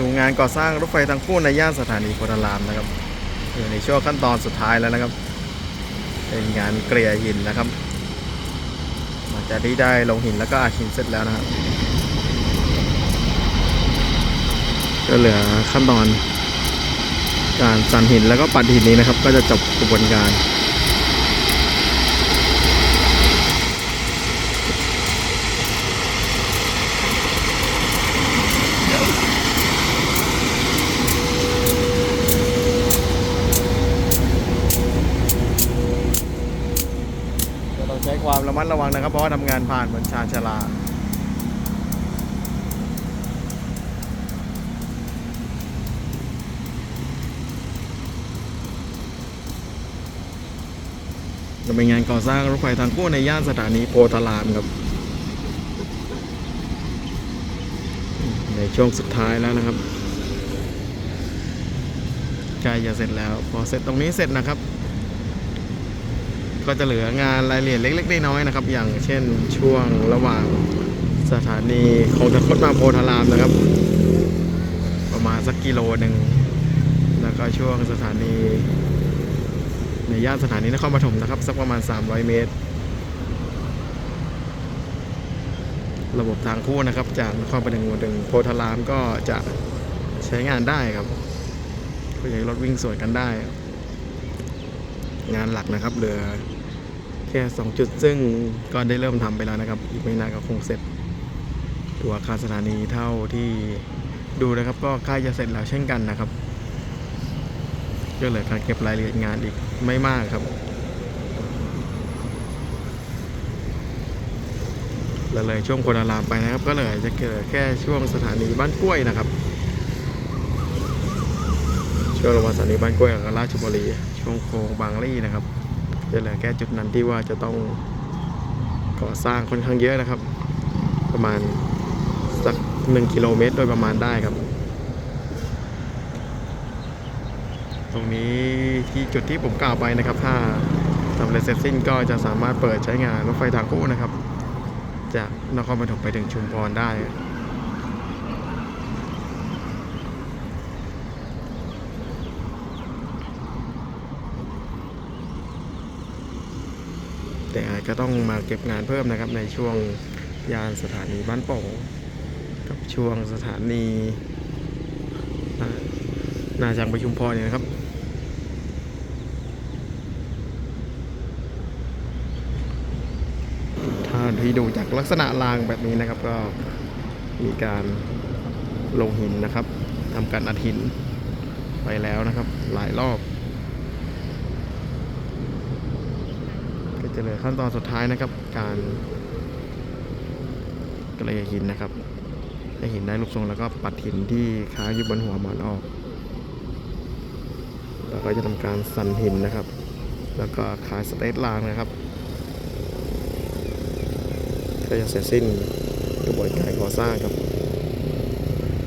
ดูงานก่อสร้างรถไฟทางคู่ในย่านสถานีโพธารามนะครับอยู่ในช่วงขั้นตอนสุดท้ายแล้วนะครับ เป็นงานเกลี่ยหินนะครับหลังจากที่ได้ลงหินแล้วก็อาหินเสร็จแล้วนะครับก็เหลือขั้นตอนการสั่นหินแล้วก็ปัดหินนี้นะครับ ก็จะจบกระบวนการ ก็ต้องใช้ความ ระมัดระวังนะครับ เพราะว่าทำงานผ่านเหมือนชาญชลาจะเป็นงานก่อสร้างรถไฟทางคู่ในย่านสถานีโพธารามครับ ในช่วงสุดท้ายแล้วนะครับใกล้จะเสร็จแล้ว พอเสร็จตรงนี้เสร็จนะครับ ก็จะเหลืองานรายละเอียดเล็กๆน้อยๆนะครับ อย่างเช่นช่วงระหว่างสถานีของตะคดมาโพธารามนะครับ ประมาณสักกิโลหนึ่งแล้วก็ช่วงสถานี ในย่านสถานีนครปฐมนะครับ สักประมาณ 300 เมตร ระบบทางคู่นะครับ จากนครปฐมถึงโพธารามก็จะใช้งานได้ครับเพื่อให้รถวิ่งสวนกันได้ งานหลักนะครับ เหลือแค่ 2 จุดซึ่งก็ได้เริ่มทำไปแล้วนะครับ อีกไม่นานก็คงเสร็จ ตัวอาคารสถานีเท่าที่ดูนะครับ ก็ใกล้จะเสร็จแล้วเช่นกันนะครับก็เหลือการเก็บรายละเอียดงานอีกไม่มากครับแล้วเลยช่วงโพธารามไปนะครับ ก็เลยจะเกิดแค่ช่วงสถานีบ้านกล้วยนะครับ ช่วงระหว่างสถานีบ้านกล้วยกับราชบุรีช่วงโค้งบางลี่นะครับจะเหลือแค่จุดนั้นที่ว่าจะต้องก่อสร้างค่อนข้างเยอะนะครับ ประมาณสักหนึ่งกิโลเมตรโดยประมาณได้ครับ ตรงนี้ที่จุดที่ผมกล่าวไปนะครับ ถ้าทำเร็จเสร็จสิ้นก็จะสามารถเปิดใช้งานรถไฟทางคู่นะครับ จากนครปฐมไปถึงชุมพรได้ แต่อาจจะต้องมาเก็บงานเพิ่มนะครับในช่วงยานสถานีบ้านโป่งกับช่วงสถานีนาจังไปชุมพรเนี่ยนะครับถ้าที่ดูจากลักษณะรางแบบนี้นะครับก็มีการลงหินนะครับทำการอัดหินไปแล้วนะครับหลายรอบ ก็ จะเหลือขั้นตอนสุดท้ายนะครับ การกลี่ยหินนะครับให้หินได้รูปทรงแล้วก็ปัดหินที่ค้างอยู่บนหัวหมอนออก แล้วก็จะทำการสั่นหินนะครับ แล้วก็คายสเตทรางนะครับ ก็จะเสร็จสิ้นกระบวนการก่อสร้างครับ